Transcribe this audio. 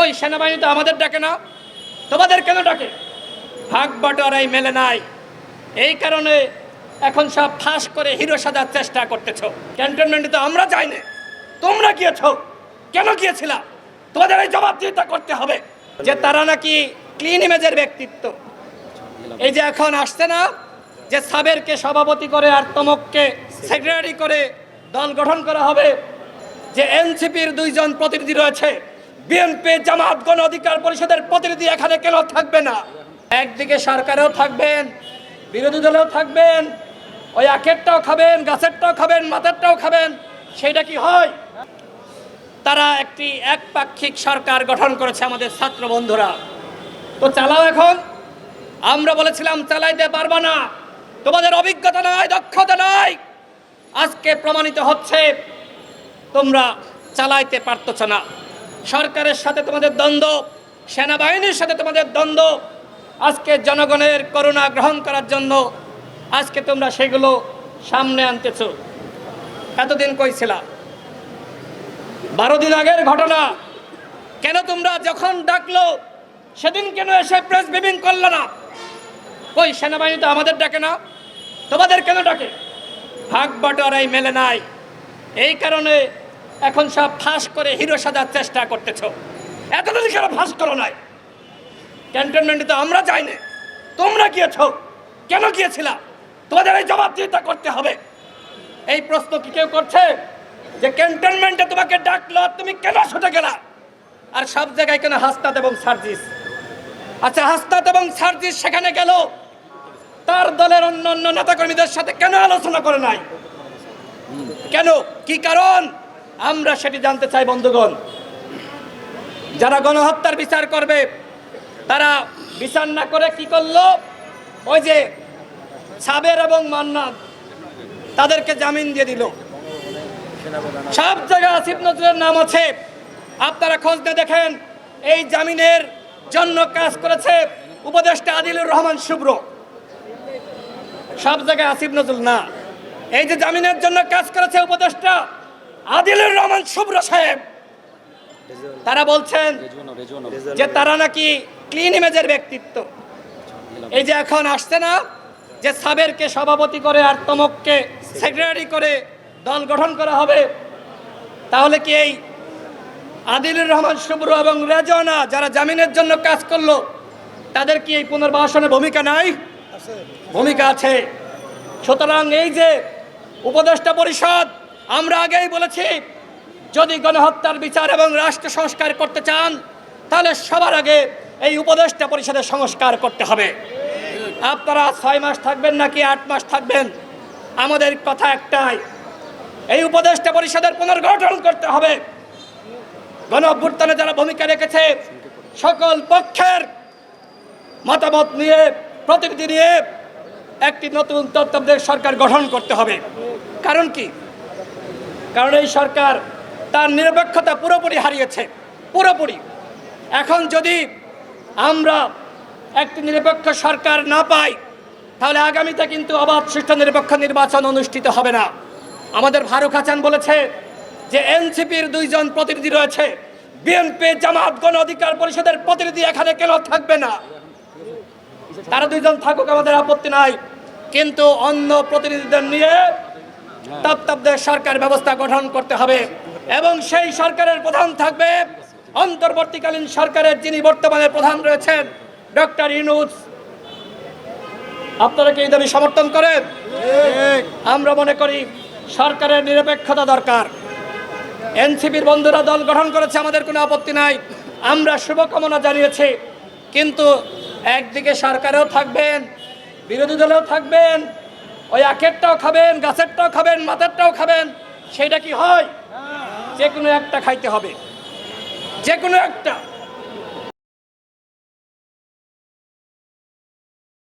কই সেনাবাহিনী তো আমাদের ডাকে না, তোমাদের কেন ডাকে? ভাগ বাটোয়ারাই মেলে নাই। এই কারণে এখন সব ফাঁস করে হিরো সাজার চেষ্টা করতেছ। ক্যান্টনমেন্টে তো আমরা যাইনি। তোমরা গিয়েছ। কেন গিয়েছিলা? তোমাদের এই জবাবদিহিতা করতে হবে। যে তারা নাকি ক্লিন ইমেজের ব্যক্তিত্ব। এই যে এখন আসছে না, যে সাবেরকে সভাপতি করে আর তমককে সেক্রেটারি করে দল গঠন করা হবে, যে এনসিপির দুইজন প্রতিনিধি রয়েছে বিএনপি জামাত গণ অধিকার পরিষদের প্রতিনিধি এখানে কেন থাকবে না? একদিকে সরকারেও থাকবেন, বিরোধী দলেও থাকবেন, ওই আখেরটাও খাবেন, গাছেরটাও খাবেন, মাথারটাও খাবেন, সেটা কি হয়? তারা একটি একপাক্ষিক সরকার গঠন করেছে আমাদের ছাত্র বন্ধুরা। তো চালাও এখন। আমরা বলেছিলাম চালাইতে পারবা না। তোমাদের অভিজ্ঞতা নাই, দক্ষতা নাই। আজকে প্রমাণিত হচ্ছে, তোমরা চালাইতে পারতেছ না। সরকারের সাথে তোমাদের দ্বন্দ্ব, সেনাবাহিনীর সাথে তোমাদের দ্বন্দ্ব। আজকে জনগণের করুণা গ্রহণ করার জন্য আজকে তোমরা সেগুলো সামনে আনতেছ। এতদিন কইছিলা বারো দিন আগের ঘটনা। কেন তোমরা যখন ডাকলো, সেদিন কেন এসে প্রেস ব্রিফিং করল না? কই, সেনাবাহিনী তো আমাদের ডাকে না? তোমাদের কেন ডাকে? ভাগ বাটোয়ারাই মেলে নাই। এই কারণে এখন সব ফাঁস করে হিরো সাজার চেষ্টা করতেছ। এতদিন কেন ফাঁস করো নাই? ক্যান্টনমেন্টে তো আমরা যাইনি। তোমরা গিয়েছ। কেন গিয়েছিলা? তোমাদের এই জবাবদিহিতা করতে হবে। এই প্রশ্ন কি কেউ করছে? যে ক্যান্টনমেন্টে তোমাকে ডাকলো তুমি কেন ছুটে গেলা? আর সব জায়গায় কেন হাসতাত এবং সার্জিস? আচ্ছা হাসতাত এবং সার্জিস সেখানে গেল। তার দলের অন্য অন্য নেতাকর্মীদের সাথে কেন আলোচনা করে নাই? কেন? কি কারণ? আমরা সেটি জানতে চাই, বন্ধুগণ। যারা গণহত্যার বিচার করবে, তারা বিচার না করে কি করল? ওই যে সাবের এবং মান্নাত তাদেরকে জামিন দিয়ে দিল। সব জায়গায় আসিফ নজরুলের নাম আছে। আপনারা খোঁজ নিয়ে দেখেন, এই জামিনের জন্য কাজ করেছে উপদেষ্টা আদিলুর রহমান শুভ্র। সব জায়গায় আসিফ নজরুল না। এই যে জামিনের জন্য কাজ করেছে উপদেষ্টা আদিলুর রহমান শুভ্র সাহেব। তারা বলছেন যে তারা নাকি ক্লিন ইমেজের ব্যক্তিত্ব। এই যে এখন আসছে না যে সাবেরকে সভাপতি করে আর তমককে সেক্রেটারি করে দল গঠন করা হবে, তাহলে কি এই আদিলুর রহমান শুভ্র এবং রেজনা যারা জামিনের জন্য কাজ করল, তাদের কি এই পুনর্বাসনের ভূমিকা নাই? ভূমিকা আছে। সুতরাং এই যে উপদেষ্টা পরিষদ আমরা আগেই বলেছি, যদি গণহত্যার বিচার এবং রাষ্ট্র সংস্কার করতে চান, তাহলে সবার আগে এই উপদেষ্টা পরিষদের সংস্কার করতে হবে। আপনারা ছয় মাস থাকবেন নাকি আট মাস থাকবেন? আমাদের কথা একটাই, এই উপদেষ্টা পরিষদের পুনর্গঠন করতে হবে। গণ অভ্যুত্থানে যারা ভূমিকা রেখেছে, সকল পক্ষের মতামত নিয়ে, প্রতিনিধি নিয়ে একটি নতুন তত্ত্বাবধায়ক সরকার গঠন করতে হবে। কারণ কি? কারণ এই সরকার তার নিরপেক্ষতা পুরোপুরি হারিয়েছে, পুরোপুরি। এখন যদি আমরা একটি নিরপেক্ষ সরকার না পাই, তাহলে আগামীতে কিন্তু অবাধ সুষ্ঠু নিরপেক্ষ নির্বাচন অনুষ্ঠিত হবে না। আমাদের ফারুক হাসান বলেছে যে এনসিপির দুইজন প্রতিনিধি রয়েছে, বিএনপি, জামাত, গণ অধিকার পরিষদের প্রতিনিধি এখানে কেন থাকবে না? তারা দুইজন থাকুক, আমাদের আপত্তি নাই। কিন্তু অন্য প্রতিনিধিদের নিয়ে তত্ত্বাবধায়ক সরকার ব্যবস্থা গঠন করতে হবে। এবং সেই সরকারের প্রধান থাকবে অন্তর্বর্তীকালীন সরকারের যিনি বর্তমানে প্রধান রয়েছেন, ডক্টর ইনুজ আপনারা কি এই দাবি সমর্থন করেন? আমরা মনে করি সরকারের নিরপেক্ষতা দরকার। এনসিপির বন্ধুরা দল গঠন করেছে, আমাদের কোনো আপত্তি নাই। আমরা শুভকামনা জানিয়েছি, কিন্তু একদিকে সরকারেও থাকবেন, বিরোধী দলেও থাকবেন ওই আখেরটাও খাবেন, গাছেরটাও খাবেন, মাথারটাও খাবেন, সেটা কি হয়? যে কোনো একটা খাইতে হবে। যে কোনো একটা।